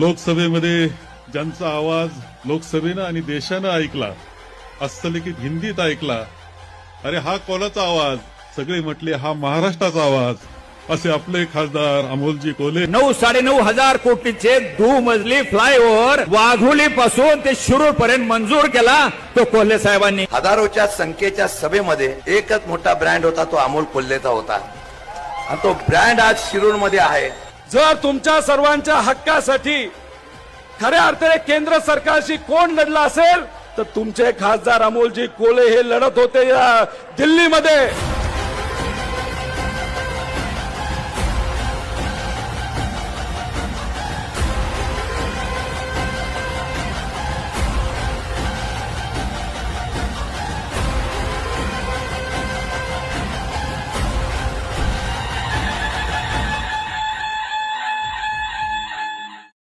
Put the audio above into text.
लोकसभेमध्ये ज्यांचा आवाज लोकसभेनं आणि देशानं ऐकला हस्तलिखित हिंदीत ऐकला अरे हा कोणाचा आवाज? सगळे म्हटले हा महाराष्ट्राचा आवाज. असे आपले खासदार अमोलजी कोले नऊ साडेनऊ हजार कोटीचे दुमजली फ्लायओव्हर वाघोली पासून ते शिरूर पर्यंत मंजूर केला तो कोल्हे साहेबांनी. हजारोच्या संख्येच्या सभेमध्ये एकच मोठा ब्रँड होता तो अमोल कोल्हेचा होता. आणि तो ब्रँड आज शिरूरमध्ये आहे. जर तुमच्या सर्वांच्या हक्कासाठी खऱ्या अर्थाने केंद्र सरकारशी कोण लढला असेल तर तुमचे खासदार अमोलजी कोले हे लढत होते या दिल्लीमध्ये.